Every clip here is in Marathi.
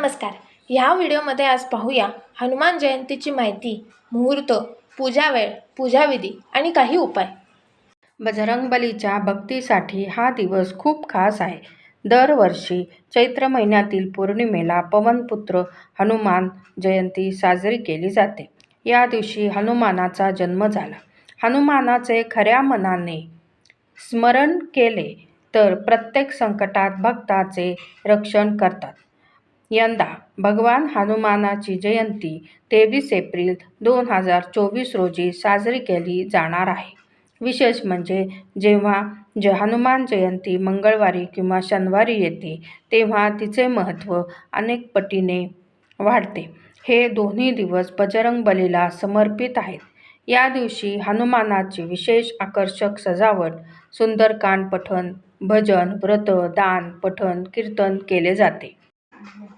नमस्कार. ह्या व्हिडिओमध्ये आज पाहूया हनुमान जयंतीची माहिती मुहूर्त पूजा वेळ पूजाविधी आणि काही उपाय. बजरंगबलीच्या भक्तीसाठी हा दिवस खूप खास आहे. दरवर्षी चैत्र महिन्यातील पौर्णिमेला पवनपुत्र हनुमान जयंती साजरी केली जाते. या दिवशी हनुमानाचा जन्म झाला. हनुमानाचे खऱ्या मनाने स्मरण केले तर प्रत्येक संकटात भक्ताचे रक्षण करतात. यंदा भगवान हनुमानाची जयंती तेवीस एप्रिल दोन हजार चोवीस रोजी साजरी केली जाणार आहे. विशेष म्हणजे जेव्हा जे हनुमान जयंती मंगळवारी किंवा शनिवारी येते तेव्हा तिचे महत्त्व अनेक पटीने वाढते. हे दोन्ही दिवस बजरंगबलीला समर्पित आहेत. या दिवशी हनुमानाची विशेष आकर्षक सजावट सुंदरकांड पठण भजन व्रत दान पठण कीर्तन केले जाते.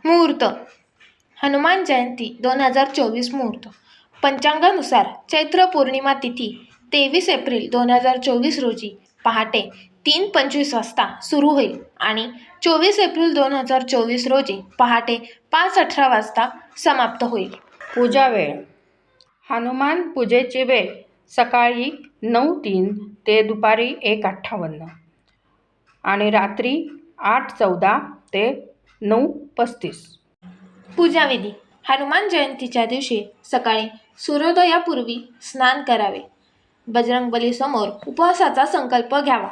मुहूर्त. हनुमान जयंती दोन हजार चोवीस मुहूर्त. पंचांगानुसार चैत्र पौर्णिमा तिथी तेवीस एप्रिल दोन हजार चोवीस रोजी पहाटे तीन पंचवीस वाजता सुरू होईल आणि चोवीस एप्रिल दोन हजार चोवीस रोजी पहाटे पाच अठरा वाजता समाप्त होईल. पूजा वेळ. हनुमान पूजेची वेळ सकाळी नऊ तीन ते दुपारी एक अठ्ठावन्न आणि रात्री आठ चौदा ते नऊ पस्तीस. पूजाविधी हनुमान जयंतीच्या दिवशी सकाळी सूर्योदयापूर्वी स्नान करावे. बजरंगबलीसमोर उपवासाचा संकल्प घ्यावा.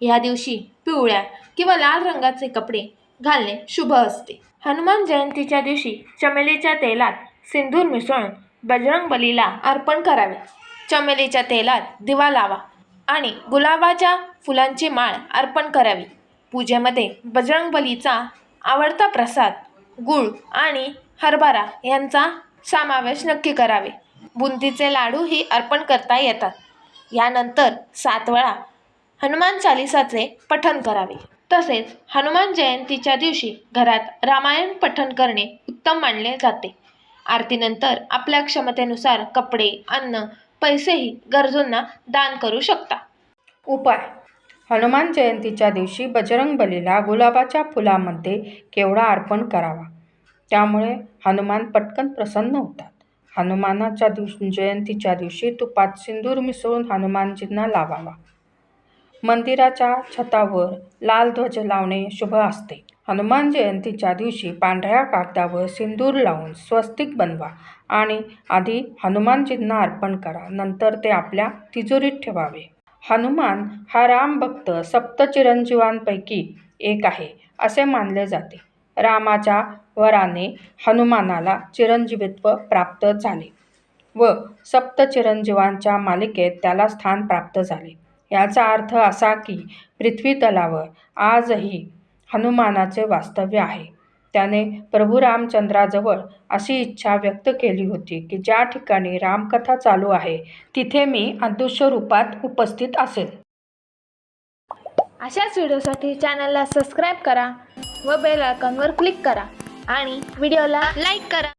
या दिवशी पिवळ्या किंवा लाल रंगाचे कपडे घालणे शुभ असते. हनुमान जयंतीच्या दिवशी चमेलीच्या तेलात सिंदूर मिसळून बजरंगबलीला अर्पण करावे. चमेलीच्या तेलात दिवा लावा आणि गुलाबाच्या फुलांची माळ अर्पण करावी. पूजेमध्ये बजरंगबलीचा आवडता प्रसाद गूळ आणि हरभरा यांचा समावेश नक्की करावे. बुंदीचे लाडूही अर्पण करता येतात. यानंतर सात वेळा हनुमान चालिसाचे पठण करावे. तसेच हनुमान जयंतीच्या दिवशी घरात रामायण पठण करणे उत्तम मानले जाते. आरतीनंतर आपल्या क्षमतेनुसार कपडे अन्न पैसेही गरजूंना दान करू शकता. उपाय. हनुमान जयंतीच्या दिवशी बजरंगबलीला गुलाबाच्या फुलामध्ये केवडा अर्पण करावा. त्यामुळे हनुमान पटकन प्रसन्न होतात. हनुमानाच्या दिवस जयंतीच्या दिवशी तुपात सिंदूर मिसळून हनुमानजींना लावावा. मंदिराच्या छतावर लाल ध्वज लावणे शुभ असते. हनुमान जयंतीच्या दिवशी पांढऱ्या कागदावर सिंदूर लावून स्वस्तिक बनवा आणि आधी हनुमानजींना अर्पण करा. नंतर ते आपल्या तिजोरीत ठेवावे. हनुमान हा रामभक्त सप्तचिरंजीवांपैकी एक आहे असे मानले जाते. रामाच्या वराने हनुमानाला चिरंजीवित्व प्राप्त झाले व सप्तचिरंजीवांच्या मालिकेत त्याला स्थान प्राप्त झाले. याचा अर्थ असा की पृथ्वीतलावर आजही हनुमानाचे वास्तव्य आहे. त्याने प्रभू रामचंद्राजवळ अशी इच्छा व्यक्त केली होती की ज्या ठिकाणी रामकथा चालू आहे तिथे मी अदृश्य रूपात उपस्थित असेल. अशाच व्हिडिओसाठी चॅनलला सबस्क्राईब करा व बेल आयकॉनवर क्लिक करा आणि व्हिडिओला लाईक करा.